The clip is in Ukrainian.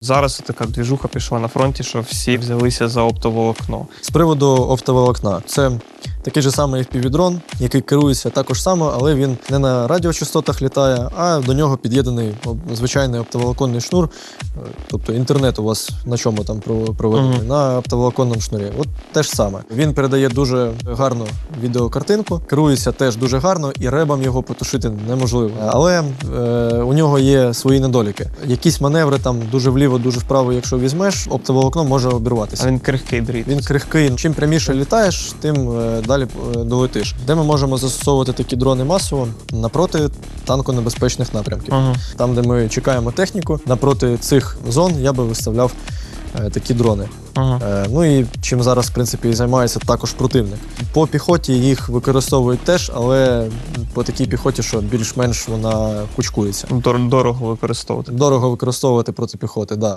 Зараз така двіжуха пішла на фронті, що всі взялися за оптоволокно. З приводу оптоволокна, це такий же самий FPV-дрон, який керується також само, але він не на радіочастотах літає, а до нього під'єднаний звичайний оптоволоконний шнур. Е, Тобто інтернет у вас на чому там про- проведений? Мгм. На оптоволоконному шнурі. От те ж саме. Він передає дуже гарну відеокартинку, керується теж дуже гарно, і ребам його потушити неможливо. Але е, у нього є свої недоліки. Якісь маневри там дуже вліво, дуже вправо, якщо візьмеш, оптоволокно може обірватися. А він крихкий дріт. Він крихкий. Чим пряміше літаєш, тим е, далі е, долетиш. Де ми можемо застосовувати такі дрони масово напроти танконебезпечних напрямків. Ага. Там, де ми чекаємо техніку, напроти цих зон я би виставляв е, такі дрони. Ага. Е, ну і чим зараз, в принципі, і займається також противник. По піхоті їх використовують теж, але по такій піхоті, що більш-менш вона кучкується. Дор- Дорого використовувати. Дорого використовувати проти піхоти, да.